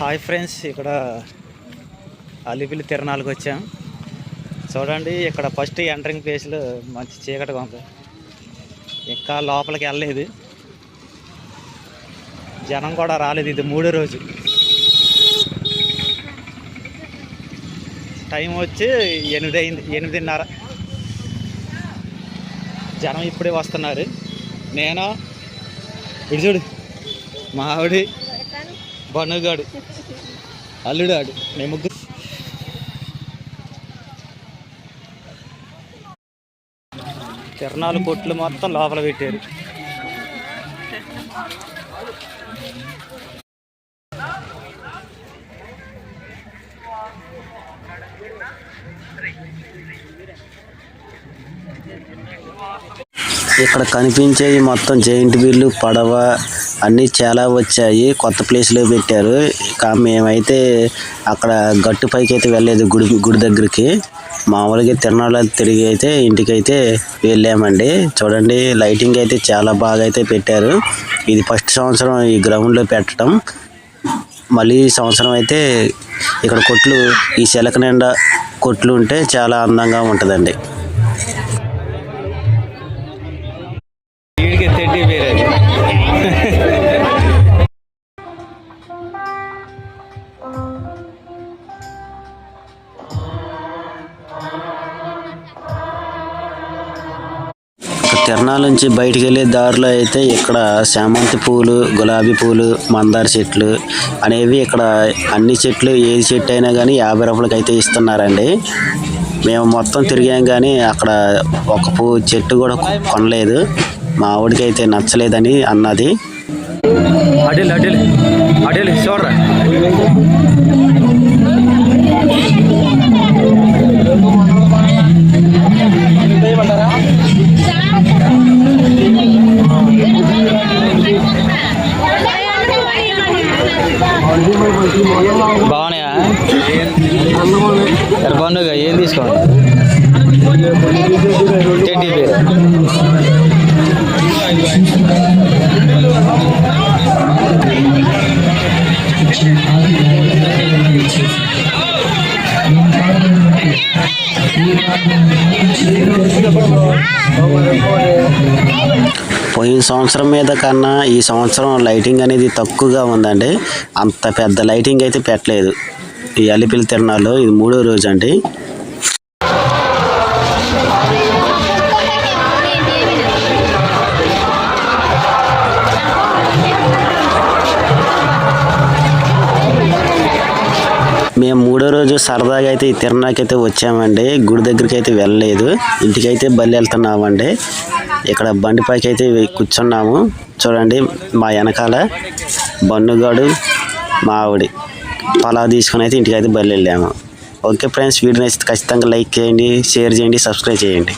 Hi friends ఇక్కడ అలిపిలి తిరణాలకు వచ్చాం. చూడండి ఇక్కడ ఫస్ట్ ఎంట్రింగ్ ప్లేస్లో మంచి చీకటిగా ఉంది. ఇంకా లోపలికి వెళ్ళలేదు. జనం కూడా రాలేదు ఇది మూడో రోజు. టైం వచ్చి ఎనిమిది అయింది ఎనిమిదిన్నర. జనం ఇప్పుడే వస్తున్నారు. నేను? ఇటు చూడు ఆవిడ అల్లుడాడు. అల్లుడు మేము ముగ్గురు. తిరణాలు కొట్లు మొత్తం లోపల పెట్టారు. ఇక్కడ కనిపించేవి మొత్తం జైంట్ వీళ్ళు పడవ అన్నీ చాలా వచ్చాయి. కొత్త ప్లేస్లో పెట్టారు. ఇంకా మేమైతే అక్కడ గట్టు పైకి అయితే వెళ్ళలేదు గుడి గుడి దగ్గరికి. మామూలుగా తిరణాలు తిరిగి అయితే ఇంటికైతే వెళ్ళామండి. చూడండి లైటింగ్ అయితే చాలా బాగా అయితే పెట్టారు. ఇది ఫస్ట్ సంవత్సరం ఈ గ్రౌండ్లో పెట్టడం. మళ్ళీ ఈ సంవత్సరం అయితే ఇక్కడ కొట్లు ఈ శిలక నిండా కొట్లు ఉంటే చాలా అందంగా ఉంటుందండి. తిరణాల నుంచి బయటికి వెళ్ళే దారిలో అయితే ఇక్కడ చామంతి పూలు గులాబీ పూలు మందార చెట్లు అనేవి ఇక్కడ అన్ని చెట్లు ఏది చెట్టు అయినా కానీ యాభై రూపాయలకి అయితే ఇస్తున్నారండి. మేము మొత్తం తిరిగాం కానీ అక్కడ ఒక పూ చెట్టు కూడా కొనలేదు. మా ఆవిడకి అయితే నచ్చలేదని అన్నది. అడిల్ అడిల్ అడిల్ చూడరా. బాగున్నాయా? ఎర్రబండుగా ఏం తీసుకోండి టెడ్డీ బేర్ పోయిన సంవత్సరం మీద కన్నా ఈ సంవత్సరం లైటింగ్ అనేది తక్కువగా ఉందండి. అంత పెద్ద లైటింగ్ అయితే పెట్టలేదు. ఈ అలిపిలి తిరణాలు ఇది మూడో రోజు అండి. మేము మూడో రోజు సరదాగా అయితే ఈ తిరణాకైతే వచ్చామండి. గుడి దగ్గరికి అయితే వెళ్ళలేదు. ఇంటికైతే బలి వెళ్తున్నామండి ఇక్కడ బండిపైకి అయితే కూర్చున్నాము. చూడండి మా వెనకాల బన్నుగాడు మా ఆవిడి పొలా తీసుకుని అయితే ఇంటికైతే బయలు వెళ్ళాము ఓకే ఫ్రెండ్స్ వీడియో నచ్చితే ఖచ్చితంగా లైక్ చేయండి షేర్ చేయండి సబ్స్క్రైబ్ చేయండి.